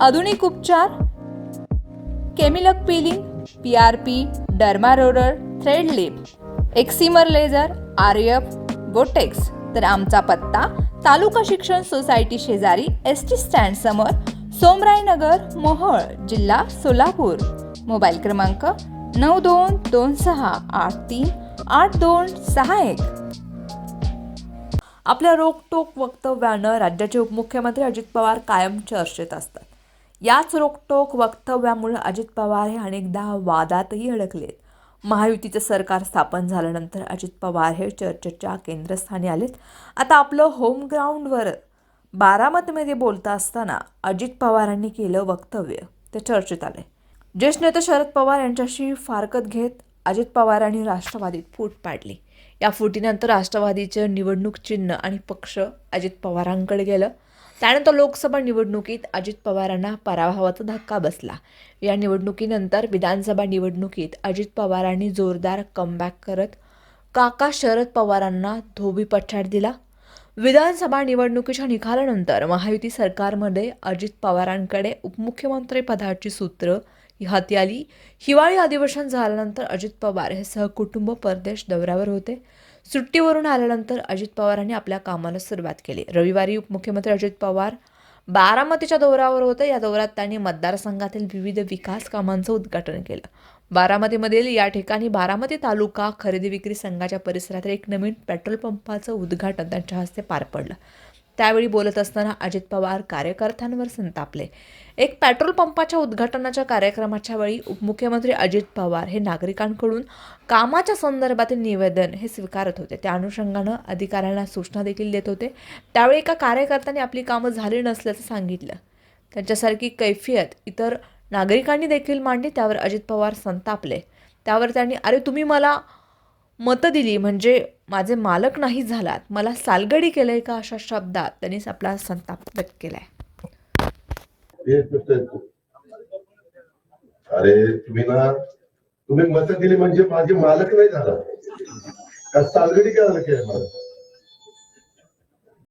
आधुनिक उपचार केमिलक peeling P R P derma roller thread lift excimer laser R F Botox तर आमचा पत्ता तालुका शिक्षण सोसायटी शेजारी एस टी स्टँड समोर सोमरायनगर मोहोळ जिल्हा सोलापूर. मोबाईल क्रमांक नऊ दोन दोन सहा आठ तीन आठ दोन सहा एक. आपल्या रोकटोक वक्तव्यानं राज्याचे उपमुख्यमंत्री अजित पवार कायम चर्चेत असतात. याच रोकटोक वक्तव्यामुळे अजित पवार हे अनेकदा वादातही अडकलेत. महायुतीचं सरकार स्थापन झाल्यानंतर अजित पवार हे चर्चेच्या केंद्रस्थानी आलेत. आता आपलं होम ग्राउंडवर बारामतीमध्ये बोलता असताना अजित पवारांनी केलं वक्तव्य. ते चर्चेत आले. ज्येष्ठ नेते शरद पवार यांच्याशी फारकत घेत अजित पवारांनी राष्ट्रवादीत फूट पाडली. या फुटीनंतर राष्ट्रवादीचं निवडणूक चिन्ह आणि पक्ष अजित पवारांकडे गेलं. त्यानंतर लोकसभा निवडणुकीत अजित पवारांना पराभवाचा धक्का बसला. या निवडणुकीनंतर विधानसभा निवडणुकीत अजित पवारांनी जोरदार कमबॅक करत काका शरद पवारांना धोबी पछाड दिला. विधानसभा निवडणुकीच्या निकालानंतर महायुती सरकारमध्ये अजित पवारांकडे उपमुख्यमंत्री पदाची सूत्र हाती आली. हिवाळी अधिवेशन झाल्यानंतर अजित पवार हे सहकुटुंब परदेश दौऱ्यावर होते. सुट्टीवरून आल्यानंतर अजित पवारांनी आपल्या कामाला सुरुवात केली. रविवारी उपमुख्यमंत्री अजित पवार बारामतीच्या दौऱ्यावर होते. या दौऱ्यात त्यांनी मतदारसंघातील विविध विकास कामांचं उद्घाटन केलं. बारामतीमधील या ठिकाणी बारामती तालुका खरेदी विक्री संघाच्या परिसरात एक नवीन पेट्रोल पंपाचं उद्घाटन त्यांच्या हस्ते पार पडलं. त्यावेळी बोलत असताना अजित पवार कार्यकर्त्यांवर संतापले. एक पेट्रोल पंपाच्या उद्घाटनाच्या कार्यक्रमाच्या वेळी उपमुख्यमंत्री अजित पवार हे नागरिकांकडून कामाच्या संदर्भातील निवेदन हे स्वीकारत होते. त्या अनुषंगानं अधिकाऱ्यांना सूचना देखील देत होते. त्यावेळी एका कार्यकर्त्याने आपली कामं झाली नसल्याचं सांगितलं. त्यांच्यासारखी कैफियत इतर नागरिकांनी देखील मांडली त्यावर अजित पवार संतापले. त्यावर त्यांनी अरे तुम्ही मला मतं दिली म्हणजे माझे मालक नाही झालात. मला सालगडी केलंय का अशा शब्दात? त्यांनी आपला संताप व्यक्त केलाय. अरे तुम्ही ना तुम्ही मत दिली म्हणजे माझे मालक नाही झाला. का सालगडी काय मला?